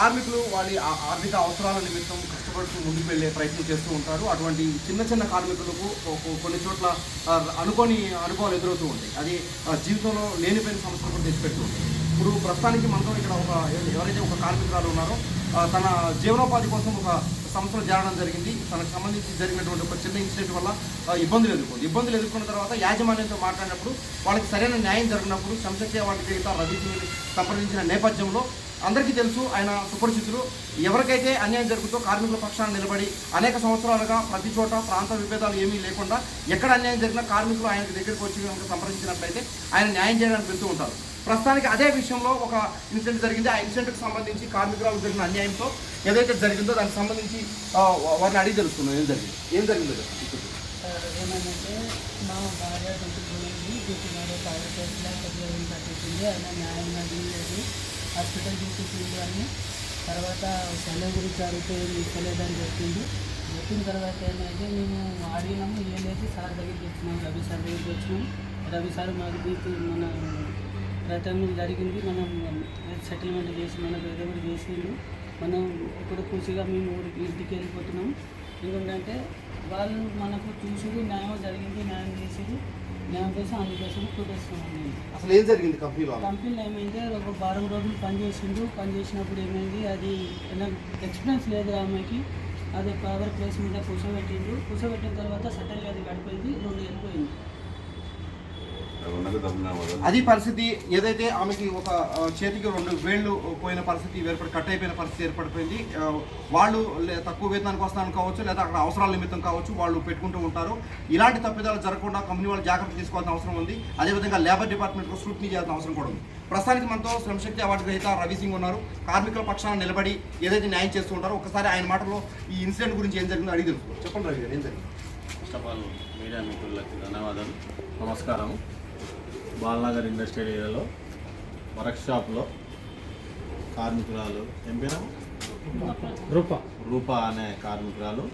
కార్మికులు వాళ్ళ ఆ- ఆర్థిక అవసరాల నిమిత్తం కష్టపడుతూ ముందుకు వెళ్ళే ప్రయత్నం చేస్తూ ఉంటారు. అటువంటి చిన్న చిన్న కార్మికులకు కొన్ని చోట్ల అనుకోని అనుభవాలు ఎదురవుతూ ఉంటాయి. అది జీవితంలో లేనిపోయిన సమస్యలు కూడా తెచ్చిపెడుతూ ఉంటాయి. ఇప్పుడు ప్రస్తుతానికి మనతో ఇక్కడ ఒక ఎవరైతే ఒక కార్మికురాలు ఉన్నారో తన జీవనోపాధి కోసం ఒక సంస్థలో చేరడం జరిగింది. తనకు సంబంధించి జరిగినటువంటి ఒక చిన్న ఇన్సిడెంట్ వల్ల ఇబ్బందులు ఎదుర్కొంది. ఇబ్బందులు ఎదుర్కొన్న తర్వాత యాజమాన్యంతో మాట్లాడినప్పుడు వాళ్ళకి సరైన న్యాయం జరిగినప్పుడు సంశక్తి వాటి గ్రహీత సంప్రదించిన నేపథ్యంలో అందరికీ తెలుసు ఆయన సుపరిచితులు ఎవరికైతే అన్యాయం జరుగుతో కార్మికుల పక్షాన్ని నిలబడి అనేక సంవత్సరాలుగా ప్రతి చోట ప్రాంత విభేదాలు ఏమీ లేకుండా ఎక్కడ అన్యాయం జరిగినా కార్మికులు ఆయన దగ్గరికి వచ్చి కనుక సంప్రదించినట్లయితే ఆయన న్యాయం చేయడానికి వెళ్తూ ఉంటారు. ప్రస్తుతానికి అదే విషయంలో ఒక ఇన్సిడెంట్ జరిగింది. ఆ ఇన్సిడెంట్కి సంబంధించి కార్మికులకు జరిగిన అన్యాయంతో ఏదైతే జరిగిందో దానికి సంబంధించి వారిని అడిగి తెలుసుకున్నాం ఏం జరిగింది? ఏం జరిగిందో ఏమంటే మా భార్య డ్యూటీ డ్యూటీ హాస్పిటల్ చూపించింది అని. తర్వాత సెలవు గురించి అడిగితే ఏం చెప్పింది చెప్పిన తర్వాత ఏమైతే మేము అడిగినాము ఏం సార్ దగ్గరికి వచ్చినాం రవి సార్ దగ్గరికి వచ్చినాం. రవి సార్ మాకు తీసి మన ప్రయత్నం జరిగింది. మనం సెటిల్మెంట్ చేసి మనకు ఏదో ఒకటి చేసిండు. మనం ఇప్పుడు ఖుషిగా మేము ఇంటికి వెళ్ళిపోతున్నాం. ఎందుకంటే వాళ్ళు మనకు చూసి న్యాయం జరిగింది న్యాయం చేసేది న్యాయం చేసి అందుకోసం చూపిస్తున్నాం అసలు ఏం జరిగింది కంపెనీలో కంపెనీలో ఏమైంది? ఒక వారం రోజులు పని చేసిండు. పని చేసినప్పుడు ఏమైంది? అది ఎక్స్పీరియన్స్ లేదు ఆమెకి అది పవర్ ప్లేస్ మీద కూర్చోబెట్టిండు. కూర్చోబెట్టిన తర్వాత సడన్గా అది గడిపోయింది. రెండు వెళ్ళిపోయింది. అది పరిస్థితి ఏదైతే ఆమెకి ఒక చేతికి రెండు వేళ్ళు పోయిన పరిస్థితి ఏర్పడి కట్ అయిపోయిన పరిస్థితి ఏర్పడిపోయింది వాళ్ళు తక్కువ వేతనానికి వస్తాను కావచ్చు లేదా అక్కడ అవసరాల నిమిత్తం కావచ్చు వాళ్ళు పెట్టుకుంటూ ఉంటారు. ఇలాంటి తప్పిదాలు జరగకుండా కంపెనీ వాళ్ళు జాగ్రత్త తీసుకోవాల్సిన అవసరం ఉంది. అదేవిధంగా లేబర్ డిపార్ట్మెంట్ స్క్రూట్నీ చేయాల్సిన అవసరం కూడా ఉంది. ప్రస్తుతానికి మనతో శ్రమశక్తి అవార్డు గ్రహీత రవి సింగ్ ఉన్నారు. కార్మికుల పక్షాన నిలబడి ఏదైతే న్యాయం చేస్తూ ఉంటారో ఒకసారి ఆయన మాటలో ఈ ఇన్సిడెంట్ గురించి ఏం జరిగిందో అడిగి తెలుసుకో. చెప్పండి రవి గారు ఏం జరిగింది? ఫస్ట్ ఆఫ్ ఆల్ మీడియా మిత్రులకి ధన్యవాదాలు. నమస్కారం బాలనగర్ ఇండస్ట్రియల్ ఏరియాలో వర్క్షాప్లో కార్మికురాలు ఏం పేరు? రూప. రూపా అనే కార్మికురాలు.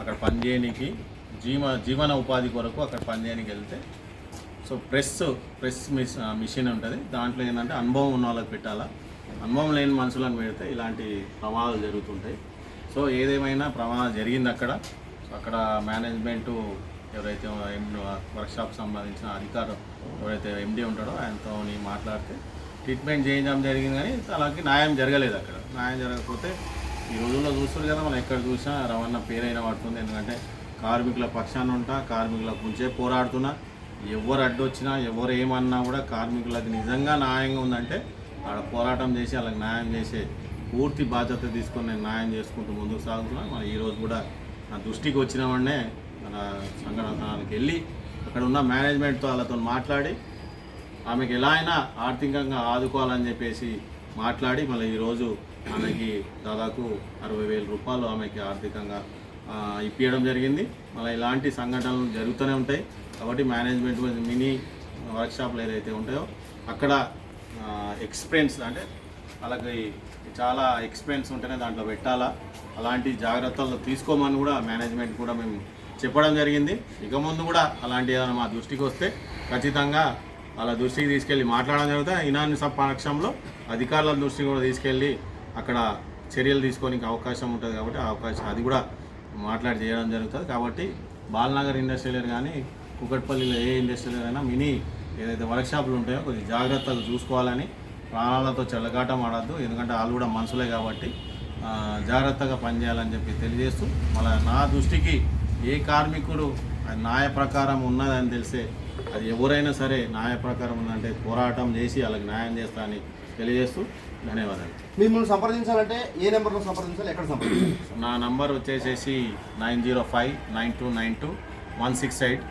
అక్కడ పనిచేయడానికి జీవ జీవన ఉపాధి కొరకు అక్కడ పనిచేయడానికి వెళ్తే so press press miss mission ఉంటుంది. దాంట్లో ఏంటంటే అనుభవం ఉన్న వాళ్ళకి పెట్టాలా. అనుభవం లేని మనుషులను పెడితే ఇలాంటి ప్రమాదాలు జరుగుతుంటాయి. సో ఏదేమైనా ప్రమాదం జరిగింది అక్కడ. అక్కడ మేనేజ్మెంటు ఎవరైతే వర్క్షాప్ సంబంధించిన అధికారం ఎవరైతే ఎండి ఉంటాడో ఆయనతో మాట్లాడితే ట్రీట్మెంట్ చేయించడం జరిగింది కానీ అలాగే న్యాయం జరగలేదు అక్కడ. న్యాయం జరగకపోతే ఈ రోజుల్లో చూస్తారు కదా మనం ఎక్కడ చూసినా రవాణా పేరైనా పడుతుంది. ఎందుకంటే కార్మికుల పక్షాన ఉంటా కార్మికుల గురించే పోరాడుతున్నా. ఎవరు అడ్డొచ్చినా ఎవరు ఏమన్నా కూడా కార్మికులకు నిజంగా న్యాయంగా ఉందంటే ఆడ పోరాటం చేసి వాళ్ళకి న్యాయం చేసే పూర్తి బాధ్యత తీసుకొని నేను న్యాయం చేసుకుంటూ ముందుకు సాగుతున్నా. మన ఈరోజు కూడా నా దృష్టికి వచ్చిన వాడినే మన సంఘటనకి వెళ్ళి అక్కడ ఉన్న మేనేజ్మెంట్తో వాళ్ళతో మాట్లాడి ఆమెకి ఎలా అయినా ఆర్థికంగా ఆదుకోవాలని చెప్పేసి మాట్లాడి మళ్ళీ ఈరోజు ఆమెకి దాదాపు అరవై వేల రూపాయలు ఆమెకి ఆర్థికంగా ఇప్పించడం జరిగింది. మళ్ళీ ఇలాంటి సంఘటనలు జరుగుతూనే ఉంటాయి. కాబట్టి మేనేజ్మెంట్ మినీ వర్క్షాప్లు ఏదైతే ఉంటాయో అక్కడ ఎక్స్పీరియన్స్ అంటే వాళ్ళకి చాలా ఎక్స్పీరియన్స్ ఉంటేనే దాంట్లో పెట్టాలా? అలాంటి జాగ్రత్తలు తీసుకోమని కూడా మేనేజ్మెంట్ కూడా మేము చెప్పడం జరిగింది. ఇక ముందు కూడా అలాంటి ఏదైనా మా దృష్టికి వస్తే ఖచ్చితంగా వాళ్ళ దృష్టికి తీసుకెళ్ళి మాట్లాడడం జరుగుతుంది. ఇనాన్ని పక్షంలో అధికారుల దృష్టికి కూడా తీసుకెళ్ళి అక్కడ చర్యలు తీసుకోనికి అవకాశం ఉంటుంది కాబట్టి ఆ అవకాశం అది కూడా మాట్లాడి చేయడం జరుగుతుంది. కాబట్టి బాలనగర్ ఇండస్ట్రియల్ కానీ కుకట్పల్లిలో ఏ ఇండస్ట్రియల్ అయినా మినీ ఏదైతే వర్క్షాపులు ఉంటాయో కొంచెం జాగ్రత్తలు చూసుకోవాలని ప్రాణాలతో చెల్లగాటం ఆడద్దు. ఎందుకంటే వాళ్ళు కూడా మనుషులే కాబట్టి జాగ్రత్తగా పనిచేయాలని చెప్పి తెలియజేస్తూ మళ్ళీ నా దృష్టికి ఏ కార్మికుడు న్యాయ ప్రకారం ఉన్నదని తెలిసే అది ఎవరైనా సరే న్యాయ ప్రకారం ఉందంటే పోరాటం చేసి వాళ్ళకి న్యాయం చేస్తా అని తెలియజేస్తూ ధన్యవాదాలు. మిమ్మల్ని సంప్రదించాలంటే ఏ నెంబర్లో సంప్రదించాలి? ఎక్కడ సంప్రదించాలి? నా నంబర్ వచ్చేసేసి nine zero five nine two nine two one six eight.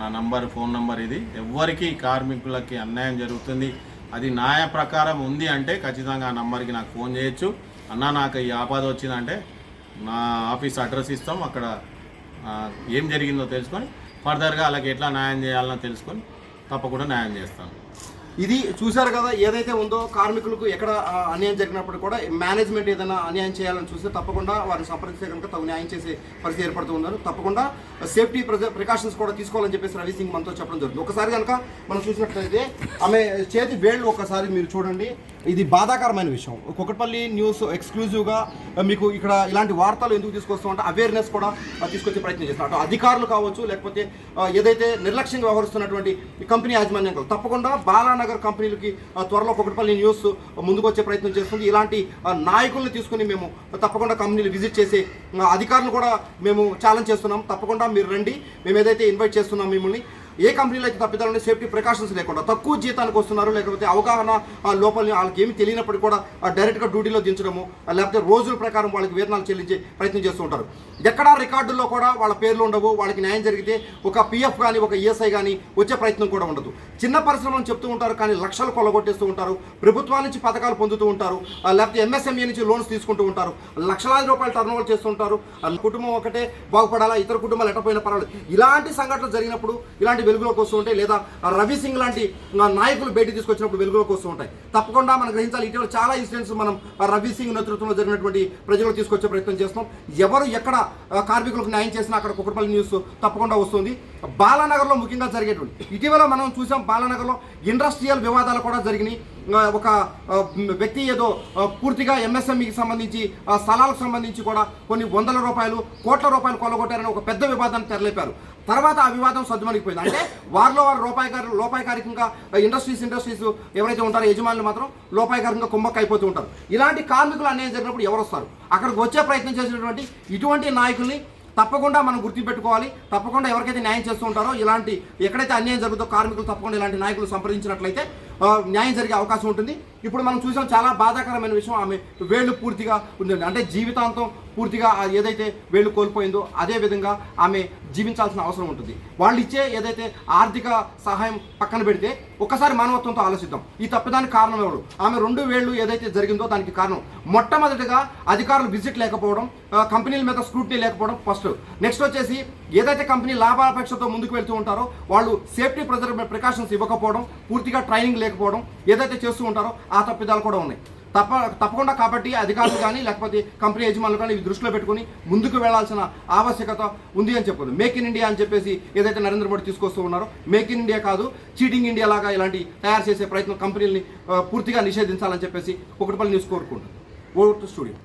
నా నంబర్ ఫోన్ నంబర్ ఇది. ఎవ్వరికి కార్మికులకి అన్యాయం జరుగుతుంది అది న్యాయ ప్రకారం ఉంది అంటే ఖచ్చితంగా ఆ నంబర్కి నాకు ఫోన్ చేయొచ్చు. అన్న నాకు ఈ ఆపద వచ్చిందంటే నా ఆఫీస్ అడ్రస్ ఇస్తాం. అక్కడ ఏం జరిగిందో తెలుసుకొని ఫర్దర్గా అలాగే ఎట్లా న్యాయం చేయాలనో తెలుసుకొని తప్పకుండా న్యాయం చేస్తాను. ఇది చూశారు కదా ఏదైతే ఉందో కార్మికులకు ఎక్కడ అన్యాయం జరిగినప్పుడు కూడా మేనేజ్మెంట్ ఏదైనా అన్యాయం చేయాలని చూస్తే తప్పకుండా వారిని సంప్రదిస్తే కనుక తగు న్యాయం చేసే పరిస్థితి ఏర్పడుతూ ఉన్నారు. తప్పకుండా సేఫ్టీ ప్రికాషన్స్ కూడా తీసుకోవాలని చెప్పేసి రవి సింగ్ మనతో చెప్పడం జరుగుతుంది ఒకసారి కనుక మనం చూసినట్లయితే ఆమె చేతి వేళ్ళు ఒకసారి మీరు చూడండి. ఇది బాధాకరమైన విషయం. కుకట్పల్లి న్యూస్ ఎక్స్క్లూజివ్గా మీకు ఇక్కడ ఇలాంటి వార్తలు ఎందుకు తీసుకొస్తామంటే అవేర్నెస్ కూడా తీసుకొచ్చే ప్రయత్నం చేస్తున్నారు. అటు అధికారులు కావచ్చు లేకపోతే ఏదైతే నిర్లక్ష్యంగా వ్యవహరిస్తున్నటువంటి ఈ కంపెనీ యాజమాన్యం తప్పకుండా బాలానగర్ కంపెనీలకి త్వరలో కుకట్పల్లి న్యూస్ ముందుకు వచ్చే ప్రయత్నం చేస్తుంది. ఇలాంటి నాయకుల్ని తీసుకుని మేము తప్పకుండా కంపెనీలు విజిట్ చేసి అధికారులు కూడా మేము ఛాలెంజ్ చేస్తున్నాం. తప్పకుండా మీరు రండి. మేము ఏదైతే ఇన్వైట్ చేస్తున్నాం మిమ్మల్ని ఏ కంపెనీలో అయితే తప్పిదాలని సేఫ్టీ ప్రికాషన్స్ లేకుండా తక్కువ జీతానికి వస్తున్నారు లేకపోతే అవగాహన ఆ, లోపల వాళ్ళకి ఏమి తెలియనప్పుడు కూడా డైరెక్ట్గా డ్యూటీలో దించడము లేకపోతే రోజుల ప్రకారం వాళ్ళకి వేతనాలు చెల్లించే ప్రయత్నం చేస్తూ ఉంటారు. ఎక్కడా రికార్డుల్లో కూడా వాళ్ళ పేర్లు ఉండవు వాళ్ళకి న్యాయం జరిగితే ఒక పిఎఫ్ కానీ ఒక ఈఎస్ఐ కానీ వచ్చే ప్రయత్నం కూడా ఉండదు. చిన్న పరిశ్రమలను చెప్తూ ఉంటారు కానీ లక్షలు కొల్లగొట్టేస్తూ ఉంటారు ప్రభుత్వాల నుంచి పథకాలు పొందుతూ ఉంటారు లేకపోతే ఎంఎస్ఎంఈ నుంచి లోన్స్ తీసుకుంటూ ఉంటారు లక్షలాది రూపాయలు టర్న్ ఓవర్ చేస్తూ ఉంటారు కుటుంబం ఒకటే బాగుపడాలా ఇతర కుటుంబాలు ఎట్టపోయినా పర్వాలేదు. ఇలాంటి సంఘటనలు జరిగినప్పుడు ఇలాంటి వెలుగులోకి వస్తూ ఉంటాయి. లేదా రవి సింగ్ లాంటి నాయకులు బయట తీసుకొచ్చినప్పుడు వెలుగులోకి వస్తూ ఉంటాయి. తప్పకుండా మనం గ్రహించాలి. ఇటీవల చాలా ఇన్సిడెంట్స్ మనం రవి సింగ్ నేతృత్వంలో జరిగినటువంటి ప్రజలకు తీసుకొచ్చే ప్రయత్నం చేస్తాం ఎవరు ఎక్కడ కార్మికులకు న్యాయం చేసినా అక్కడ కుక్కడపల్లి న్యూస్ తప్పకుండా వస్తుంది. బాలానగర్లో ముఖ్యంగా జరిగేటువంటి ఇటీవల మనం చూసాం బాలానగర్లో ఇండస్ట్రియల్ వివాదాలు కూడా జరిగినాయి. ఒక వ్యక్తి ఏదో పూర్తిగా ఎంఎస్ఎంఈకి సంబంధించి స్థలాలకు సంబంధించి కూడా కొన్ని వందల రూపాయలు కోట్ల రూపాయలు కొలగొట్టారని ఒక పెద్ద వివాదాన్ని తెరలేపారు. తర్వాత ఆ వివాదం సద్దుమణిగిపోయింది. అంటే వారిలో వారు లోపాయకారి లోపాయకారికంగా ఇండస్ట్రీస్ ఇండస్ట్రీస్ ఎవరైతే ఉంటారో యజమానులు మాత్రం లోపాయకారికంగా కుమ్మక్క అయిపోతూ ఉంటారు. ఇలాంటి కార్మికులు అన్యాయం జరిగినప్పుడు ఎవరు వస్తారు? అక్కడికి వచ్చే ప్రయత్నం చేసినటువంటి ఇటువంటి నాయకుల్ని తప్పకుండా మనం గుర్తుపెట్టుకోవాలి. తప్పకుండా ఎవరికైతే న్యాయం చేస్తూ ఉంటారో ఇలాంటి ఎక్కడైతే అన్యాయం జరుగుతుందో కార్మికులు తప్పకుండా ఇలాంటి నాయకులు సంప్రదించినట్లయితే న్యాయం జరిగే అవకాశం ఉంటుంది. ఇప్పుడు మనం చూసాం చాలా బాధాకరమైన విషయం. ఆమె వేళ్ళు పూర్తిగా ఉంది అంటే జీవితాంతం పూర్తిగా ఏదైతే వేళ్ళు కోల్పోయిందో అదే విధంగా ఆమె జీవించాల్సిన అవసరం ఉంటుంది. వాళ్ళు ఇచ్చే ఏదైతే ఆర్థిక సహాయం పక్కన పెడితే ఒకసారి మానవత్వంతో ఆలోచిద్దాం. ఈ తప్పిదానికి కారణం ఎవరు? ఆమె రెండు వేళ్ళు ఏదైతే జరిగిందో దానికి కారణం. మొట్టమొదటిగా అధికారులు విజిట్ లేకపోవడం కంపెనీల మీద స్క్రూటినీ లేకపోవడం ఫస్ట్. నెక్స్ట్ వచ్చేసి ఏదైతే కంపెనీ లాభాపేక్షతో ముందుకు వెళ్తూ ఉంటారో వాళ్ళు సేఫ్టీ ప్రిజర్వ్ ప్రికాషన్స్ ఇవ్వకపోవడం పూర్తిగా ట్రైనింగ్ లేకపోవడం ఏదైతే చేస్తూ ఉంటారో ఆ తప్పిదాలు కూడా ఉన్నాయి. తప్ప తప్పకుండా కాబట్టి అధికారులు కానీ లేకపోతే కంపెనీ యజమానులు కానీ దృష్టిలో పెట్టుకుని ముందుకు వెళ్ళాల్సిన ఆవశ్యకత ఉంది అని చెప్పదు మేక్ ఇన్ ఇండియా అని చెప్పేసి ఏదైతే నరేంద్ర మోడీ తీసుకొస్తూ ఉన్నారో మేక్ ఇన్ ఇండియా కాదు చీటింగ్ ఇండియా లాగా ఇలాంటి తయారు చేసే ప్రయత్నం కంపెనీలని పూర్తిగా నిషేధించాలని చెప్పేసి ఒకటిపల్లి న్యూస్ కోరుకుంటుంది ఓ స్టూడియో.